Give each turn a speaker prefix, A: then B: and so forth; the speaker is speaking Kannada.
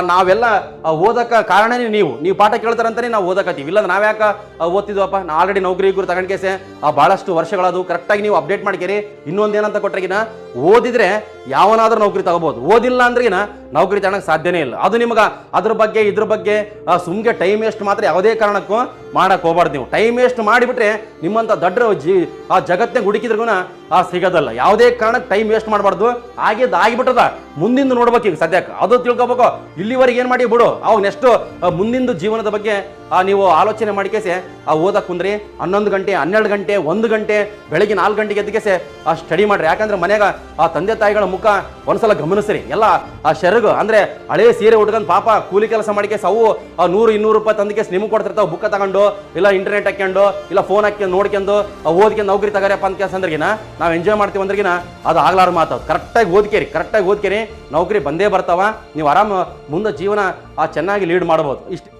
A: ನಾವೆಲ್ಲ ಓದಕ ಓದಕ್ಕ ಕಾರಣನೇ ನೀವು. ನೀವು ಪಾಠ ಕೇಳ್ತಾರಂತಾನೆ ನಾವು ಓದಕತ್ತೀವಿ. ಇಲ್ಲ ನಾವ್ಯಾಕ ಯಾಕೆ ಓದ್ತಿದ್ವಪ್ಪ? ನಾ ಆಲ್ರೆಡಿ ನೌಕರಿ ಗುರು ಆ ಭಾಳಷ್ಟು ವರ್ಷಗಳದು. ಕರೆಕ್ಟಾಗಿ ನೀವು ಅಪ್ಡೇಟ್ ಮಾಡ್ಕೇರಿ. ಇನ್ನೊಂದು ಏನಂತ ಕೊಟ್ರೆಗಿನ, ಓದಿದ್ರೆ ಯಾವನಾದ್ರೂ ನೌಕರಿ ತಗೋಬಹುದು ಓದಿಲ್ಲ ಅಂದ್ರೆಗಿನ ನೌಕರಿ ತಗೊಳಕ್ ಸಾಧ್ಯನೇ ಇಲ್ಲ. ಅದು ನಿಮ್ಗೆ ಅದ್ರ ಬಗ್ಗೆ ಇದ್ರ ಬಗ್ಗೆ ಸುಮ್ಗೆ ಟೈಮ್ ವೇಸ್ಟ್ ಮಾತ್ರ ಯಾವುದೇ ಕಾರಣಕ್ಕೂ ಮಾಡಕ್ ಹೋಗ್ಬಾರ್ದು ನೀವು. ಟೈಮ್ ವೇಸ್ಟ್ ಮಾಡಿಬಿಟ್ರೆ ನಿಮ್ಮಂತ ದೊಡ್ಡ ಜಿ ಆ ಜಗತ್ತಿನ ಹುಡುಕಿದ್ರಿಗೂ ಆ ಸಿಗೋದಲ್ಲ. ಯಾವುದೇ ಕಾರಣಕ್ಕೆ ಟೈಮ್ ವೇಸ್ಟ್ ಮಾಡಬಾರ್ದು. ಆಗಿದ್ದು ಆಗಿಬಿಟ್ಟದ. ಮುಂದಿಂದು ನೋಡ್ಬೇಕು ಈಗ ಸದ್ಯಕ್ಕೆ. ಅದು ತಿಳ್ಕೊಬೇಕು. ಇಲ್ಲಿವರೆಗೆ ಏನು ಮಾಡಿ ಬಿಡು. ಅವು ನೆಕ್ಸ್ಟ್ ಮುಂದಿಂದು ಜೀವನದ ಬಗ್ಗೆ ಆ, ನೀವು ಆಲೋಚನೆ ಮಾಡಿಕೇಸೆ ಆ ಓದಕ್ಕೆ ಕುಂದ್ರಿ. ಹನ್ನೊಂದು ಗಂಟೆ ಹನ್ನೆರಡು ಗಂಟೆ ಒಂದು ಗಂಟೆ ಬೆಳಗ್ಗೆ ನಾಲ್ಕು ಗಂಟೆಗೆ ಎದ್ದಕೇಸೆ ಆ ಸ್ಟಡಿ ಮಾಡ್ರಿ. ಯಾಕಂದ್ರೆ ಮನ್ಯಾಗ ಆ ತಂದೆ ತಾಯಿಗಳ ಮುಖ ಒಂದ್ಸಲ ಗಮನಿಸ್ರಿ. ಎಲ್ಲ, ಆ ಶೆರಗು, ಅಂದ್ರೆ ಹಳೆ ಸೀರೆ ಉಟ್ಕೊಂಡು ಪಾಪ ಕೂಲಿ ಕೆಲಸ ಮಾಡಿಕೆ ಆ ನೂರು, ಇನ್ನೂರು ರೂಪಾಯಿ ತಂದಕ್ಕೆ ನಿಮ್ ಕೊಡ್ತಿರ್ತಾವ ಬುಕ್ಕ ತಗೊಂಡು, ಇಲ್ಲ ಇಂಟರ್ನೆಟ್ ಹಾಕ್ಕೊಂಡು ಇಲ್ಲ ಫೋನ್ ಹಾಕಿ ನೋಡ್ಕೊಂಡು ಓದಿಕೆ ಓದ್ಕೊಂಡು ನೌಕರಿ ತಗರಪ್ಪ ಅಂತ ಕೆಲಸ ಅಂದ್ರಿಗಿನ, ನಾವು ಎಂಜಾಯ್ ಮಾಡ್ತೀವಿ ಅಂದ್ರಗಿನ, ಅದು ಆಗ್ಲಾರ ಮಾತು ಕರೆಕ್ಟಾಗಿ ಓದ್ಕೇರಿ ಕರೆಕ್ಟಾಗಿ ಓದ್ಕೇರಿ, ನೌಕರಿ ಬಂದೇ ಬರ್ತಾವ, ನೀವು ಆರಾಮ ಮುಂದೆ ಜೀವನ, ಆ ಚೆನ್ನಾಗಿ ಲೀಡ್ ಮಾಡ್ಬೋದು. ಇಷ್ಟು